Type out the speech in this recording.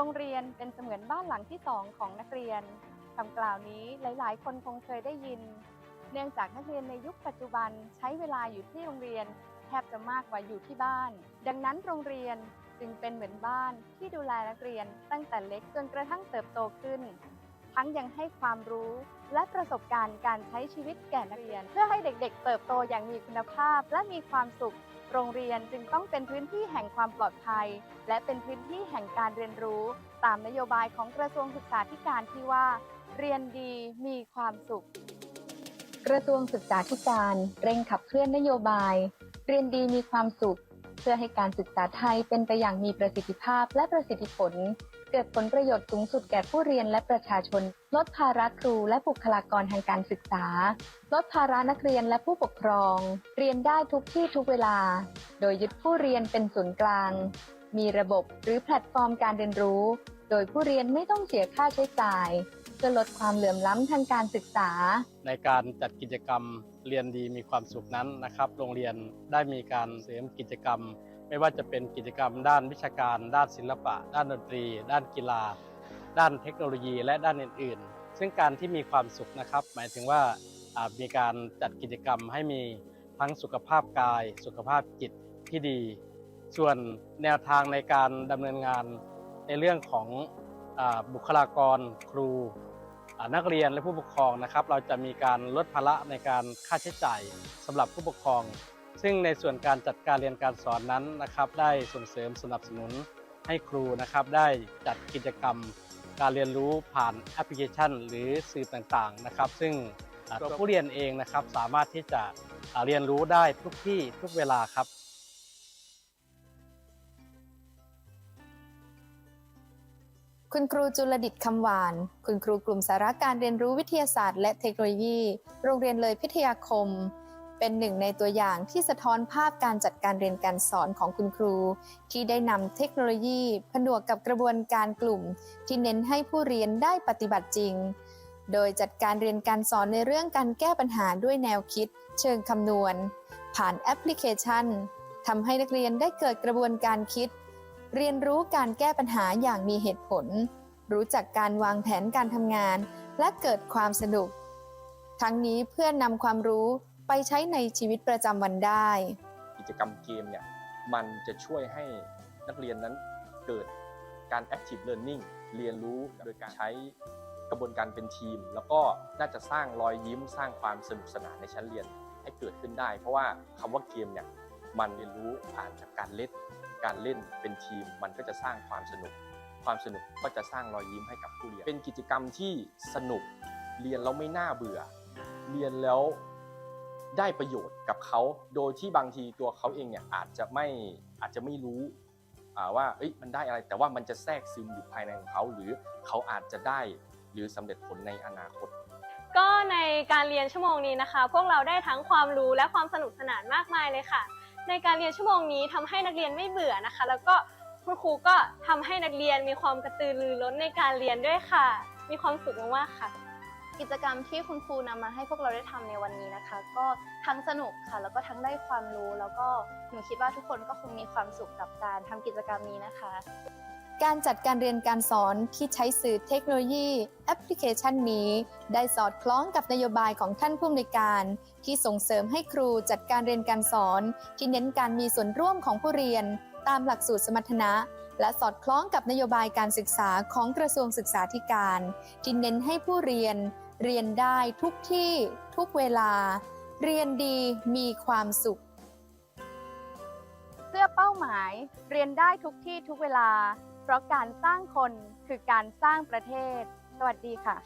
รงเรียนเป็นเสมือนบ้านหลังที่สองของนักเรียนคำกล่าวนี้หลาย ๆ คนคงเคยได้ยิน เนื่องจากนักเรียนในยุคปัจจุบันใช้เวลาอยู่ที่โรงเรียนแทบจะมากกว่าอยู่ที่บ้าน ดังนั้นโรงเรียนจึงเป็นเหมือนบ้านที่ดูแลนักเรียนตั้งแต่เล็กจนกระทั่งเติบโตขึ้น ทั้งยังให้ความรู้และประสบการณ์การใช้ชีวิตแก่นักเรียน เพื่อให้เด็กๆ เติบโตอย่างมีคุณภาพและมีความสุข โรงเรียนจึงต้องเป็นพื้นที่แห่งความปลอดภัย และเป็นพื้นที่แห่งการเรียนรู้ ตามนโยบายของกระทรวงศึกษาธิการที่ว่า เรียนดีมีความสุข กระทรวงศึกษาธิการ เร่งขับเคลื่อนนโยบาย เรียนดีมีความสุข เพื่อให้การศึกษาไทยเป็นไปอย่างมีประสิทธิภาพและประสิทธิผล เกิดผลประโยชน์สูงสุดแก่ผู้เรียนและประชาชน ลดภาระครูและบุคลากรทางการศึกษา ลดภาระนักเรียนและผู้ปกครอง เรียนได้ทุกที่ทุกเวลา โดยยึดผู้เรียนเป็นศูนย์กลาง มีระบบหรือแพลตฟอร์มการเรียนรู้ โดยผู้เรียนไม่ต้องเสียค่าใช้จ่าย พื่อลดความเหลื่อมล้ำทางการศึกษา ในการจัดกิจกรรมเรียนดีมีความสุขนั้นนะครับ โรงเรียนได้มีการเสริมกิจกรรม ไม่ว่าจะเป็นกิจกรรม ด้านวิชาการ ด้านศิลปะ ด้านดนตรี ด้านกีฬา ด้านเทคโนโลยีและด้านอื่น ๆ ซึ่งการที่มีความสุขนะครับ หมายถึงว่ามีการจัดกิจกรรมให้มีทั้งสุขภาพกาย สุขภาพจิตที่ดี ส่วนแนวทางในการดำเนินงานในเรื่องของอบุคลากรครู นักเรียนและผู้ปกครองนะครับ เราจะมีการลดภาระในการค่าใช้จ่ายสำหรับผู้ปกครอง ซึ่งในส่วนการจัดการเรียนการสอนนั้นนะครับ ได้ส่งเสริมสนับสนุนให้ครูนะครับ ได้จัดกิจกรรมการเรียนรู้ผ่านแอปพลิเคชัน หรือสื่อต่างๆนะครับ ซึ่งตัวผู้เรียนเองนะครับสามารถที่จะเรียนรู้ได้ทุกที่ทุกเวลาครับ คุณครูจุลดิตคำหวาน คุณครูกลุ่มสาระการเรียนรู้วิทยาศาสตร์ และเทคโนโลยี โรงเรียนเลยพิทยาคม เป็นหนึ่งในตัวอย่างที่สะท้อนภาพการจัดการเรียนการสอนของคุณครู ที่ได้นำเทคโนโลยีผนวกกับกระบวนการกลุ่ม ที่เน้นให้ผู้เรียนได้ปฏิบัติจริง โดยจัดการเรียนการสอนในเรื่องการแก้ปัญหาด้วยแนวคิด เชิงคำนวณ ผ่านแอปพลิเคชันทำให้นักเรียนได้เกิดกระบวนการคิด เรียนรู้การแก้ปัญหาอย่างมีเหตุผล รู้จักการวางแผนการทำงาน และเกิดความสนุก ทั้งนี้เพื่อนำความรู้ไปใช้ในชีวิตประจำวันได้ กิจกรรมเกมเนี่ยมันจะช่วยให้นักเรียนนั้นเกิดการ active learning เรียนรู้โดยการใช้กระบวนการเป็นทีม แล้วก็น่าจะสร้างรอยยิ้มสร้างความสนุกสนานในชั้นเรียนให้เกิดขึ้นได้ เพราะว่าคำว่าเกมเนี่ย มันเรียนรู้ผ่านจากการเล่น การเล่นเป็นทีมมันก็จะสร้างความสนุก ความสนุกก็จะสร้างรอยยิ้มให้กับผู้เรียน เป็นกิจกรรมที่สนุกเรียนแล้วไม่น่าเบื่อ เรียนแล้วได้ประโยชน์กับเขา โดยที่บางทีตัวเขาเองเนี่ยอาจจะไม่อาจจะไม่รู้ว่ามันได้อะไร แต่ว่ามันจะแทรกซึมอยู่ภายในของเขา หรือเขาอาจจะได้หรือสำเร็จผลในอนาคต ก็ในการเรียนชั่วโมงนี้นะคะ พวกเราได้ทั้งความรู้และความสนุกสนานมากมายเลยค่ะ ในการเรียนชั่วโมงนี้ทำให้นักเรียนไม่เบื่อนะคะ แล้วก็คุณครูก็ทำให้นักเรียนมีความกระตือรือร้นในการเรียนด้วยค่ะ มีความสุขมากๆค่ะ กิจกรรมที่คุณครูนำมาให้พวกเราได้ทำในวันนี้นะคะ ก็ทั้งสนุกค่ะ แล้วก็ทั้งได้ความรู้ แล้วก็หนูคิดว่าทุกคนก็คงมีความสุขกับการทำกิจกรรมนี้นะคะ การจัดการเรียนการสอนที่ใช้สื่อเทคโนโลยีแอปพลิเคชันนี้ ได้สอดคล้องกับนโยบายของท่านผู้อำนวยการ ที่ส่งเสริมให้ครูจัดการเรียนการสอน ที่เน้นการมีส่วนร่วมของผู้เรียน ตามหลักสูตรสมรรถนะ และสอดคล้องกับนโยบายการศึกษาของกระทรวงศึกษาธิการ ที่เน้นให้ผู้เรียน เรียนได้ทุกที่ทุกเวลา เรียนดีมีความสุข เพื่อเป้าหมาย เรียนได้ทุกที่ทุกเวลา เพราะการสร้างคนคือการสร้างประเทศ สวัสดีค่ะ